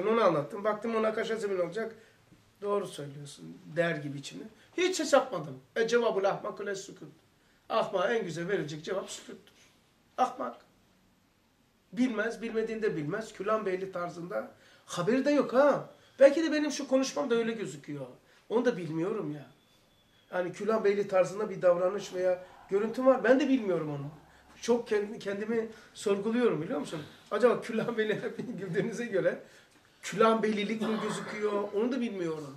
onu anlattım. Baktım ona kaşa zemin olacak. Doğru söylüyorsun der gibi içine. Hiç hesapmadım. E cevabul ahmak ile sükut. Ahmağa en güzel verilecek cevap sükuttur. Ahmak. Bilmez, bilmediğinde bilmez. Külan Beyli tarzında. Haberi de yok ha. Belki de benim şu konuşmam da öyle gözüküyor. Onu da bilmiyorum ya. Yani Külan Beyli tarzında bir davranış veya görüntü var. Ben de bilmiyorum onu. Çok kendimi, kendimi sorguluyorum biliyor musun? Acaba Külan Beyli hep güldüğünüze göre Külan Beylilik mi gözüküyor? Onu da bilmiyorum.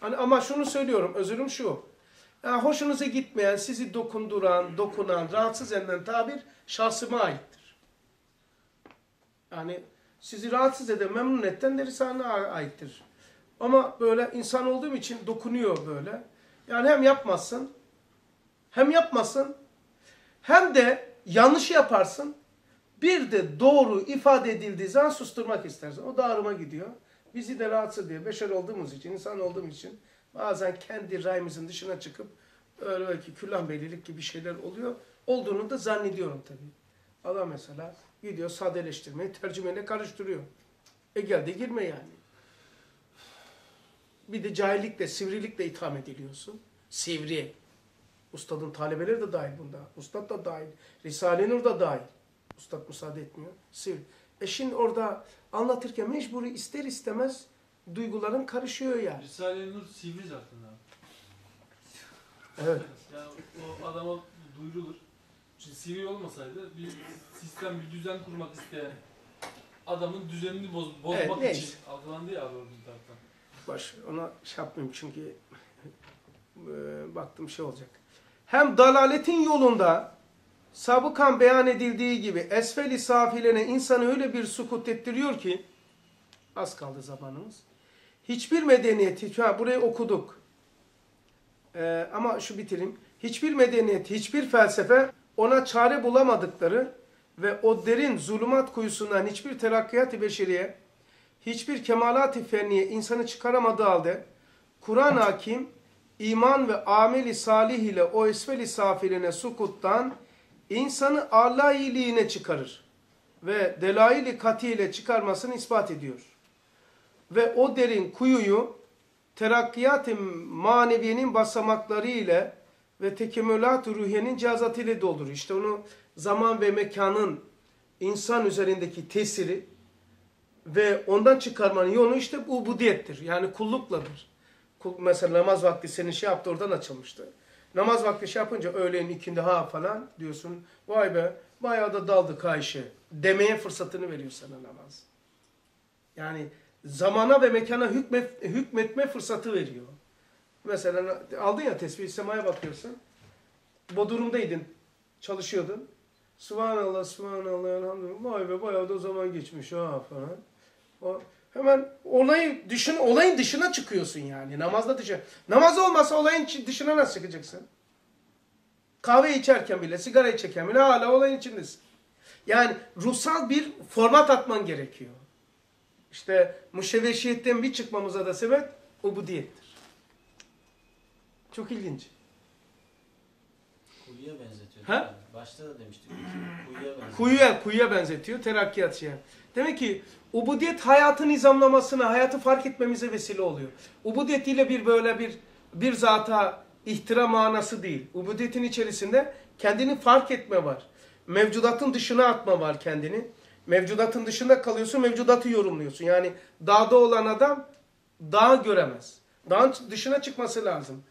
Hani ama şunu söylüyorum, özürüm şu. Yani hoşunuza gitmeyen, sizi dokunduran, dokunan, rahatsız eden tabir şahsıma aittir. Yani sizi rahatsız eden, memnun etten de Risale'ne aittir. Ama böyle insan olduğum için dokunuyor böyle. Yani hem yapmazsın, hem yapmasın, hem de yanlış yaparsın. Bir de doğru ifade edildiği zaman susturmak istersin. O da ağrıma gidiyor. Bizi de rahatsız ediyor. Beşer olduğumuz için, insan olduğumuz için bazen kendi rayımızın dışına çıkıp öyle belki külhan beylilik gibi şeyler oluyor. Olduğunu da zannediyorum tabii. Allah mesela gidiyor sadeleştirmeyi tercümeyle karıştırıyor. E geldi girme yani. Bir de cahillikle, sivrilikle itham ediliyorsun. Sivri. Ustadın talebeleri de dahil bunda. Ustad da dahil. Risale-i Nur da dahil. Ustad müsaade etmiyor. Sivri. E şimdi orada anlatırken mecburi ister istemez duyguların karışıyor yani. Risale-i Nur sivri zaten abi. Evet. Yani o adama duyurulur. Şimdi sivri olmasaydı bir sistem, bir düzen kurmak isteyen adamın düzenini boz, bozmak Evet, neyse. için algılandı ya abi o bir taraftan. Baş, ona şey yapmayayım çünkü e, baktım şey olacak. Hem dalaletin yolunda sabıkan beyan edildiği gibi esfeli safilene insanı öyle bir sukut ettiriyor ki az kaldı zamanımız. Hiçbir medeniyet, ha, burayı okuduk. E, ama şu bitireyim. Hiçbir medeniyet, hiçbir felsefe ona çare bulamadıkları ve o derin zulümat kuyusundan hiçbir terakkiyat-ı beşeriye hiçbir kemalat-ı fenniye insanı çıkaramadığı halde Kur'an hakim iman ve ameli salih ile o esfeli safiline sukuttan insanı Allah iyiliğine çıkarır ve delail-i kati ile çıkarmasını ispat ediyor. Ve o derin kuyuyu terakkiyat-ı maneviyenin basamakları ile ve tekemmülat-ı ruhiyenin cihazatı ile dolduruyor. İşte onu zaman ve mekanın insan üzerindeki tesiri ve ondan çıkarmanın yolu işte ubudiyettir. Yani kullukladır. Kul, mesela namaz vakti senin şey yaptı oradan açılmıştı. Namaz vakti şey yapınca öğleyin ikindi ha falan diyorsun. Vay be bayağı da daldık ha. Demeye fırsatını veriyor sana namaz. Yani zamana ve mekana hükmet, hükmetme fırsatı veriyor. Mesela aldın ya tesbih semaya bakıyorsun. Bodrum'daydın. Çalışıyordun. Subhanallah, subhanallah, elhamdülillah. Vay be bayağı da zaman geçmiş ha falan. O, hemen olayı düşün, olayın dışına çıkıyorsun yani. Namazda dışı. Namaz olmasa olayın dışına nasıl çıkacaksın? Kahve içerken bile, sigara içerken bile hala olayın içindesin. Yani ruhsal bir format atman gerekiyor. İşte müşevveşiyetten bir çıkmamıza da sebep ubudiyettir. Çok ilginç. Kuyuya benzetiyor. Ha? Başta da demiştik. Kuyuya benzetiyor. Kuyuya, kuyuya benzetiyor. Terakkiyat şey. Demek ki ubudiyet hayatın nizamlamasına, hayatı fark etmemize vesile oluyor. Ubudiyet ile bir böyle bir bir zata ihtiram manası değil. Ubudiyetin içerisinde kendini fark etme var. Mevcudatın dışına atma var kendini. Mevcudatın dışında kalıyorsun, mevcudatı yorumluyorsun. Yani dağda olan adam dağ göremez. Dağın dışına çıkması lazım.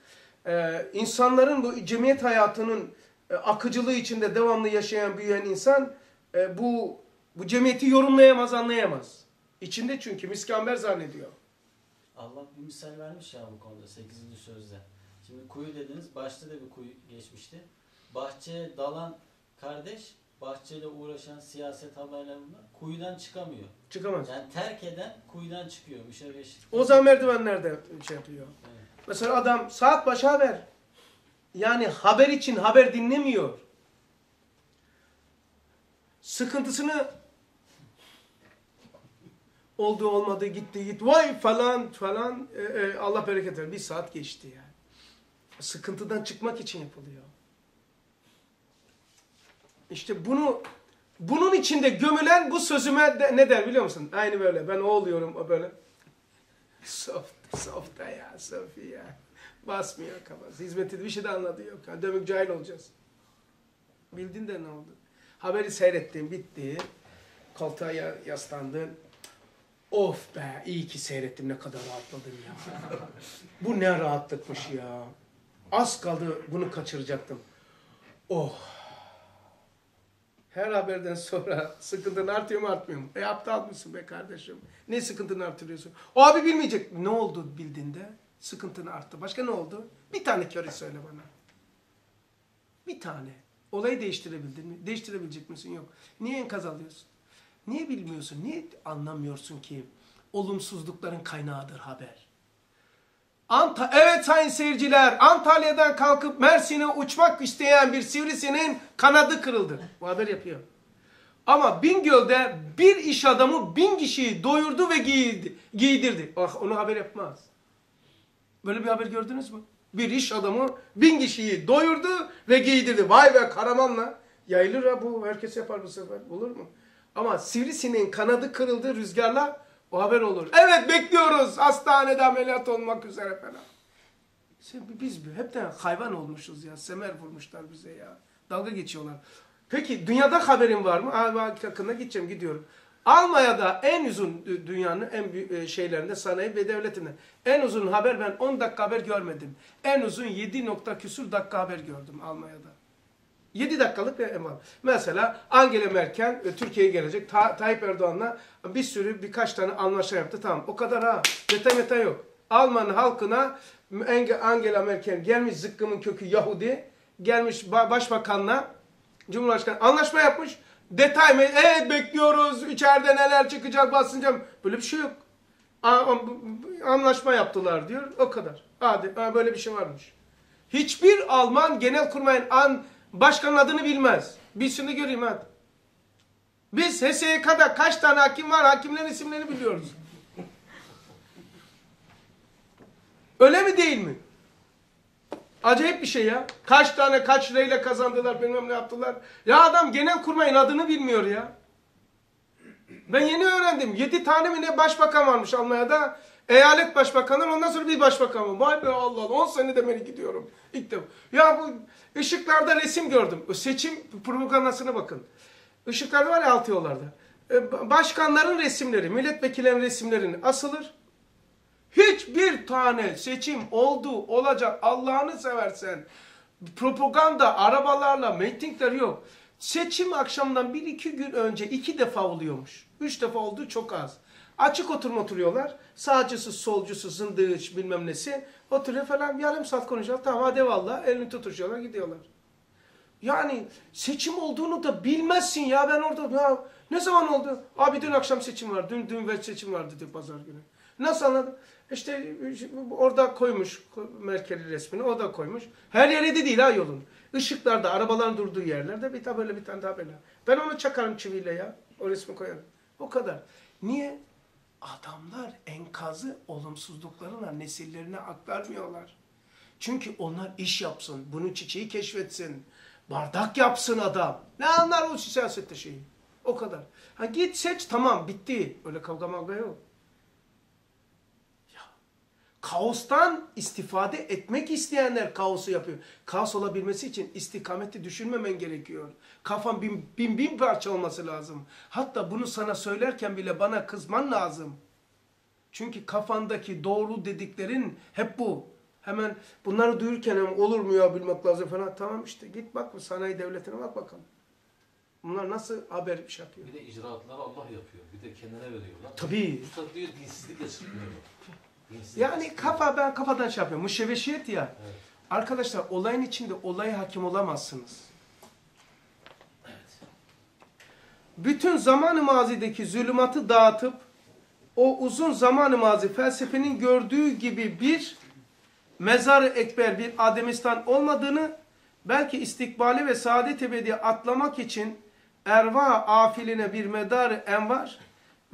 Ee, insanların bu cemiyet hayatının e, akıcılığı içinde devamlı yaşayan, büyüyen insan e, bu bu cemiyeti yorumlayamaz, anlayamaz. İçinde çünkü miskamber zannediyor. Allah bir misal vermiş ya bu konuda 8. sözde. Şimdi kuyu dediniz. Başta da bir kuyu geçmişti. Bahçeye dalan kardeş bahçeyle uğraşan siyaset haberlerinde kuyudan çıkamıyor. Çıkamaz. Yani terk eden kuyudan çıkıyor. Müşevveş. O zaman merdivenlerde şey yapıyor. Evet. Mesela adam saat başı haber. Yani haber için haber dinlemiyor. Sıkıntısını oldu olmadı gitti git vay falan falan e, e, Allah bereket ver. Bir saat geçti yani. Sıkıntıdan çıkmak için yapılıyor. İşte bunu Bunun içinde gömülen bu sözüme de, ne der biliyor musun? Aynı böyle ben o oluyorum o böyle. Soft, soft ya Sofi ya. Basmıyor kafası. Hizmeti bir şey de anladı yok. Ha, Dömük cahil olacağız. Bildin de ne oldu? Haberi seyrettin bitti. Koltuğa ya- yaslandın. Of be iyi ki seyrettim ne kadar rahatladım ya. Bu ne rahatlıkmış ya. Az kaldı bunu kaçıracaktım. Oh. Her haberden sonra sıkıntın artıyor mu artmıyor mu? E aptal mısın be kardeşim? Ne sıkıntını artırıyorsun? O abi bilmeyecek. Ne oldu bildiğinde? Sıkıntın arttı. Başka ne oldu? Bir tane köri söyle bana. Bir tane. Olayı değiştirebildin mi? Değiştirebilecek misin? Yok. Niye enkaz alıyorsun? Niye bilmiyorsun? Niye anlamıyorsun ki olumsuzlukların kaynağıdır haber? Anta evet sayın seyirciler Antalya'dan kalkıp Mersin'e uçmak isteyen bir sivrisinin kanadı kırıldı. Bu haber yapıyor. Ama Bingöl'de bir iş adamı bin kişiyi doyurdu ve giydi, giydirdi. Ah onu haber yapmaz. Böyle bir haber gördünüz mü? Bir iş adamı bin kişiyi doyurdu ve giydirdi. Vay be Karaman'la. Yayılır ha bu. Herkes yapar bu sefer. Olur mu? Ama sivrisineğin kanadı kırıldı rüzgarla. O haber olur. Evet bekliyoruz. Hastanede ameliyat olmak üzere falan. Biz hepten hayvan olmuşuz ya. Semer vurmuşlar bize ya. Dalga geçiyorlar. Peki dünyada haberin var mı? Aa, bak yakında gideceğim gidiyorum. Almanya'da en uzun dü- dünyanın en büyük e, şeylerinde sanayi ve devletinde. En uzun haber ben 10 dakika haber görmedim. En uzun 7 nokta küsur dakika haber gördüm Almanya'da. 7 dakikalık bir emal. Mesela Angela Merkel Türkiye'ye gelecek. Ta- Tayyip Erdoğan'la bir sürü birkaç tane anlaşma yaptı. Tamam o kadar ha. Detay metay yok. Alman halkına Angela Merkel gelmiş zıkkımın kökü Yahudi. Gelmiş ba- başbakanla Cumhurbaşkanı anlaşma yapmış. Detay mı? Evet bekliyoruz. İçeride neler çıkacak basınca. Böyle bir şey yok. Anlaşma yaptılar diyor. O kadar. Hadi ha, böyle bir şey varmış. Hiçbir Alman genelkurmayın an başkanın adını bilmez. Bilsin de göreyim hadi. Biz HSYK'da kaç tane hakim var? Hakimlerin isimlerini biliyoruz. Öyle mi değil mi? Acayip bir şey ya. Kaç tane kaç lirayla kazandılar bilmem ne yaptılar. Ya adam genelkurmayın adını bilmiyor ya. Ben yeni öğrendim. 7 tane mi ne başbakan varmış Almanya'da. Eyalet başbakanı ondan sonra bir başbakan var. Vay be Allah Allah 10 senede beri gidiyorum. İlk defa. Ya bu ışıklarda resim gördüm. Seçim propagandasına bakın. Işıklarda var ya alt yollarda. E, Başkanların resimleri, milletvekillerinin resimlerini asılır. Hiçbir tane seçim oldu, olacak Allah'ını seversen. Propaganda, arabalarla, mitingler yok. Seçim akşamdan bir iki gün önce iki defa oluyormuş. Üç defa oldu çok az. Açık oturma oturuyorlar. Sağcısı, solcusu, zındığı bilmem nesi. Oturuyor falan yarım saat konuşuyorlar. Tamam hadi valla elini tutuşuyorlar gidiyorlar. Yani seçim olduğunu da bilmezsin ya ben orada ya ne zaman oldu? Abi dün akşam seçim var. Dün dün ve seçim vardı dedi pazar günü. Nasıl anladın? İşte orada koymuş Merkel'in resmini o da koymuş. Her yere de değil ha yolun. Işıklarda arabaların durduğu yerlerde bir böyle bir tane böyle. Ben onu çakarım çiviyle ya. O resmi koyarım. O kadar. Niye? Adamlar enkazı olumsuzluklarına nesillerine aktarmıyorlar. Çünkü onlar iş yapsın, bunun çiçeği keşfetsin, bardak yapsın adam. Ne anlar o siyasette şeyi? O kadar. Ha git seç tamam bitti. Öyle kavga mavga yok. Kaostan istifade etmek isteyenler kaosu yapıyor. Kaos olabilmesi için istikameti düşünmemen gerekiyor. Kafan bin, bin bin parça olması lazım. Hatta bunu sana söylerken bile bana kızman lazım. Çünkü kafandaki doğru dediklerin hep bu. Hemen bunları duyurken hem olur mu ya bilmek lazım falan. Tamam işte git bak bu sanayi devletine bak bakalım. Bunlar nasıl haber bir şey yapıyor? Bir de icraatları Allah yapıyor. Bir de kendine veriyorlar. Tabii. Usta diyor dinsizlikle çıkmıyor. Yani kafa ben kafadan şey yapıyorum. Müşeveşiyet ya. Evet. Arkadaşlar olayın içinde olaya hakim olamazsınız. Bütün zaman-ı mazideki zulümatı dağıtıp o uzun zaman-ı mazi felsefenin gördüğü gibi bir mezar-ı ekber bir Ademistan olmadığını belki istikbali ve saadet ebedi atlamak için erva afiline bir medar envar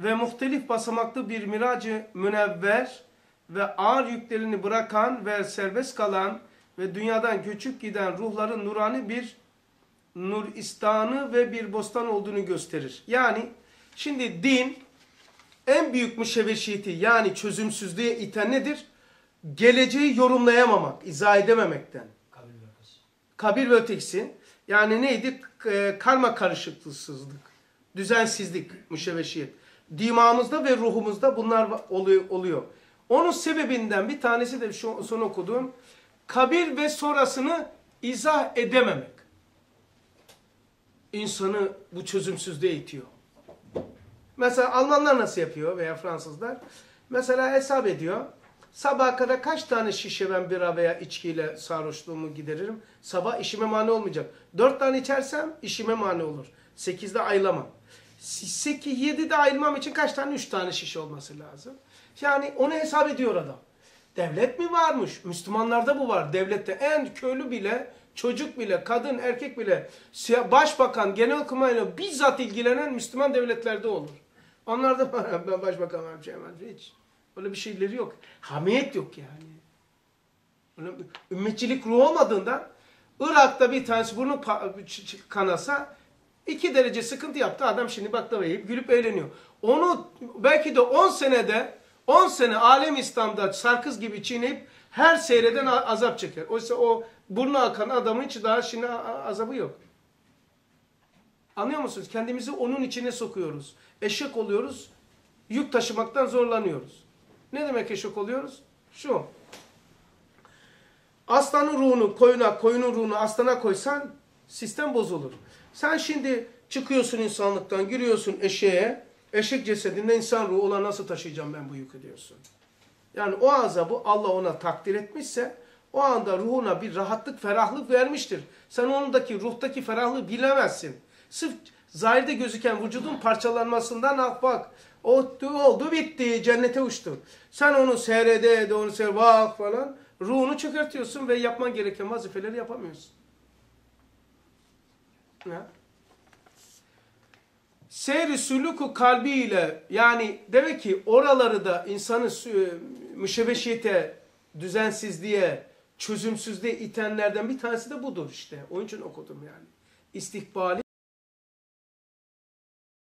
ve muhtelif basamaklı bir miracı münevver ve ağır yüklerini bırakan ve serbest kalan ve dünyadan göçüp giden ruhların nurani bir Nuristan'ı ve bir bostan olduğunu gösterir. Yani şimdi din en büyük müşevveşiyeti yani çözümsüzlüğe iten nedir? Geleceği yorumlayamamak, izah edememekten. Kabir ve ötekisi yani neydi? Karma karışıklığsızlık, düzensizlik, müşevveşiyet. Dimağımızda ve ruhumuzda bunlar oluyor. Onun sebebinden bir tanesi de şu son okuduğum kabir ve sonrasını izah edememek. İnsanı bu çözümsüzlüğe itiyor. Mesela Almanlar nasıl yapıyor veya Fransızlar? Mesela hesap ediyor. Sabaha kadar kaç tane şişe ben bira veya içkiyle sarhoşluğumu gideririm? Sabah işime mani olmayacak. Dört tane içersem işime mani olur. Sekizde ayılamam. Sekiz, yedide ayılmam için kaç tane? Üç tane şişe olması lazım. Yani onu hesap ediyor adam. Devlet mi varmış? Müslümanlarda bu var. Devlette en köylü bile, çocuk bile, kadın, erkek bile, başbakan, genelkurmayla bizzat ilgilenen Müslüman devletlerde olur. Onlarda var. Ben başbakan var. Hiç. Öyle bir şeyleri yok. Hamiyet yok yani. Öyle ümmetçilik ruhu olmadığından Irak'ta bir tanesi burnu kanasa iki derece sıkıntı yaptı. Adam şimdi baklava yiyip gülüp eğleniyor. Onu belki de 10 senede 10 sene alem İslam'da sarkız gibi çiğneyip her seyreden azap çeker. Oysa o burnu akan adamın hiç daha şimdi azabı yok. Anlıyor musunuz? Kendimizi onun içine sokuyoruz. Eşek oluyoruz. Yük taşımaktan zorlanıyoruz. Ne demek eşek oluyoruz? Şu. Aslanın ruhunu koyuna, koyunun ruhunu aslana koysan sistem bozulur. Sen şimdi çıkıyorsun insanlıktan, giriyorsun eşeğe. Eşek cesedinde insan ruhu olan nasıl taşıyacağım ben bu yükü diyorsun. Yani o azabı Allah ona takdir etmişse o anda ruhuna bir rahatlık, ferahlık vermiştir. Sen onundaki ruhtaki ferahlığı bilemezsin. Sırf zahirde gözüken vücudun parçalanmasından ah bak. O oldu bitti cennete uçtu. Sen onu seyrede de onu seyre bak falan. Ruhunu çökertiyorsun ve yapman gereken vazifeleri yapamıyorsun. Ya. Seyri sülûku kalbiyle yani demek ki oraları da insanı müşebeşiyete, düzensizliğe, çözümsüzlüğe itenlerden bir tanesi de budur işte. Onun için okudum yani. İstikbali